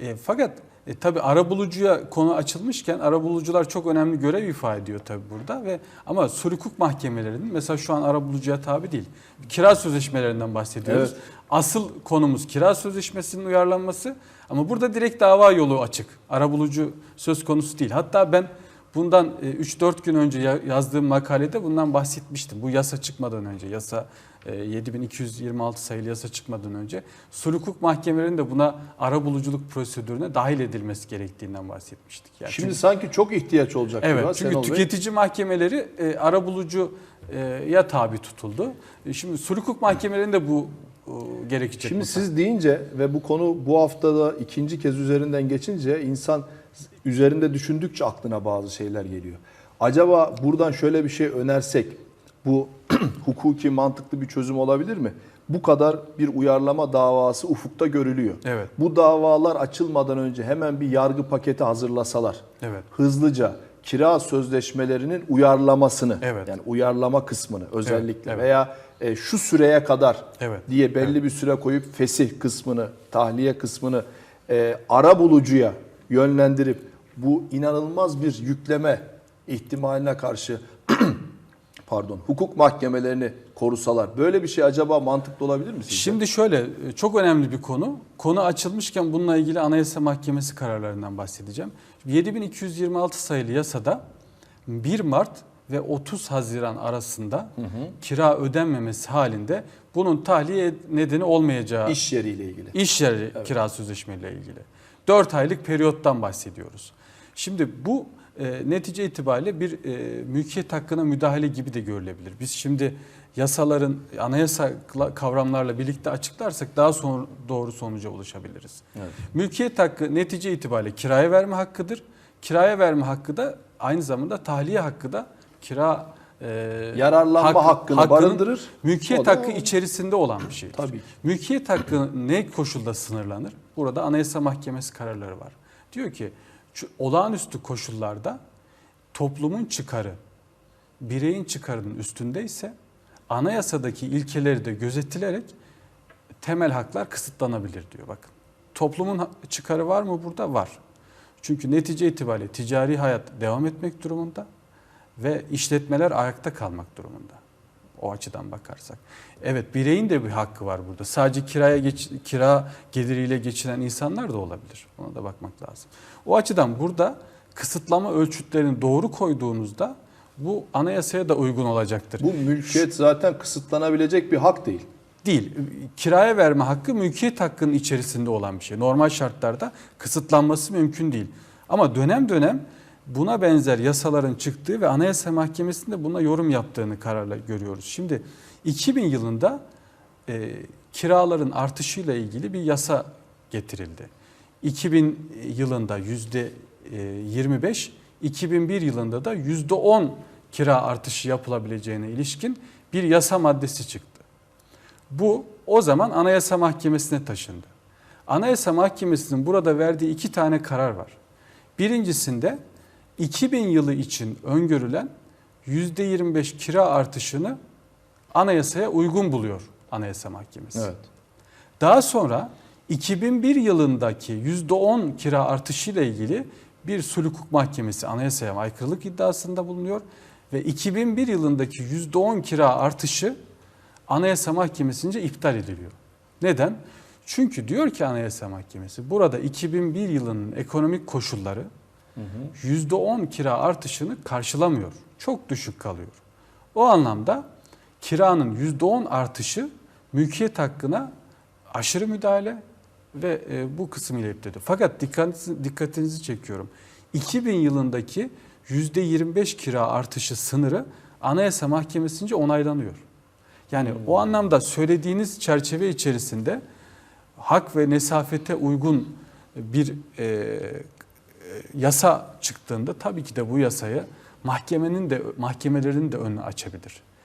E, fakat e, tabii arabulucuya konu açılmışken arabulucular çok önemli görev ifade ediyor tabii burada ve ama sulh hukuk mahkemelerinin mesela şu an arabulucuya tabi değil. Kira sözleşmelerinden bahsediyoruz. Evet. Asıl konumuz kira sözleşmesinin uyarlanması ama burada direkt dava yolu açık. Arabulucu söz konusu değil. Hatta ben bundan e, 3-4 gün önce ya- yazdığım makalede bundan bahsetmiştim. Bu yasa çıkmadan önce, yasa e, 7226 sayılı yasa çıkmadan önce sulh hukuk mahkemelerinin de buna arabuluculuk prosedürüne dahil edilmesi gerektiğinden bahsetmiştik. Yani Şimdi çünkü- sanki çok ihtiyaç olacak. Evet galiba çünkü Şenol Bey. tüketici mahkemeleri e, arabulucu e, ya tabi tutuldu. E, şimdi sulh hukuk mahkemelerinde bu e, gerekecek. Şimdi mutlaka. siz deyince ve bu konu bu haftada ikinci kez üzerinden geçince insan üzerinde düşündükçe aklına bazı şeyler geliyor. Acaba buradan şöyle bir şey önersek bu hukuki mantıklı bir çözüm olabilir mi? Bu kadar bir uyarlama davası ufukta görülüyor. Evet. Bu davalar açılmadan önce hemen bir yargı paketi hazırlasalar. Evet. Hızlıca kira sözleşmelerinin uyarlamasını Evet. yani uyarlama kısmını özellikle evet. veya e, şu süreye kadar Evet. diye belli bir süre koyup fesih kısmını, tahliye kısmını e, ara bulucuya yönlendirip bu inanılmaz bir yükleme ihtimaline karşı pardon hukuk mahkemelerini korusalar böyle bir şey acaba mantıklı olabilir mi sizce? Şimdi şöyle e, çok önemli bir konu. Konu açılmışken bununla ilgili Anayasa Mahkemesi kararlarından bahsedeceğim. 7226 sayılı yasada 1 Mart ve 30 Haziran arasında kira ödenmemesi halinde bunun tahliye nedeni olmayacağı iş yeriyle ilgili. İş yeri kira sözleşmesiyle ilgili. 4 aylık periyottan bahsediyoruz. Şimdi bu e, netice itibariyle bir e, mülkiyet hakkına müdahale gibi de görülebilir. Biz şimdi yasaların anayasa kavramlarla birlikte açıklarsak daha son, doğru sonuca ulaşabiliriz. Evet. Mülkiyet hakkı netice itibariyle kiraya verme hakkıdır. Kiraya verme hakkı da aynı zamanda tahliye hakkı da kira e, Yararlanma hakkını hakkının barındırır. Mülkiyet hakkı o. içerisinde olan bir şeydir. Tabii ki. Mülkiyet hakkı ne koşulda sınırlanır? Burada Anayasa Mahkemesi kararları var. Diyor ki şu olağanüstü koşullarda toplumun çıkarı bireyin çıkarının üstündeyse anayasadaki ilkeleri de gözetilerek temel haklar kısıtlanabilir diyor bakın. Toplumun çıkarı var mı burada? Var. Çünkü netice itibariyle ticari hayat devam etmek durumunda ve işletmeler ayakta kalmak durumunda. O açıdan bakarsak. Evet bireyin de bir hakkı var burada. Sadece kiraya geç, kira geliriyle geçinen insanlar da olabilir. Ona da bakmak lazım. O açıdan burada kısıtlama ölçütlerini doğru koyduğunuzda bu anayasaya da uygun olacaktır. Bu mülkiyet zaten kısıtlanabilecek bir hak değil. Değil. Kiraya verme hakkı mülkiyet hakkının içerisinde olan bir şey. Normal şartlarda kısıtlanması mümkün değil. Ama dönem dönem buna benzer yasaların çıktığı ve Anayasa Mahkemesi'nde buna yorum yaptığını kararla görüyoruz. Şimdi 2000 yılında e, kiraların artışıyla ilgili bir yasa getirildi. 2000 yılında yüzde e, 25, 2001 yılında da yüzde 10 kira artışı yapılabileceğine ilişkin bir yasa maddesi çıktı. Bu o zaman Anayasa Mahkemesi'ne taşındı. Anayasa Mahkemesi'nin burada verdiği iki tane karar var. Birincisinde 2000 yılı için öngörülen %25 kira artışını anayasaya uygun buluyor Anayasa Mahkemesi. Evet. Daha sonra 2001 yılındaki %10 kira artışıyla ilgili bir sulh hukuk mahkemesi anayasaya aykırılık iddiasında bulunuyor ve 2001 yılındaki %10 kira artışı Anayasa Mahkemesi'nce iptal ediliyor. Neden? Çünkü diyor ki Anayasa Mahkemesi burada 2001 yılının ekonomik koşulları %10 kira artışını karşılamıyor. Çok düşük kalıyor. O anlamda kiranın %10 artışı mülkiyet hakkına aşırı müdahale ve e, bu kısım ile iptal ediyor. Fakat dikkatinizi, dikkatinizi çekiyorum. 2000 yılındaki %25 kira artışı sınırı Anayasa Mahkemesi'nce onaylanıyor. Yani o anlamda söylediğiniz çerçeve içerisinde hak ve nesafete uygun bir e, yasa çıktığında tabii ki de bu yasayı mahkemenin de mahkemelerin de önünü açabilir.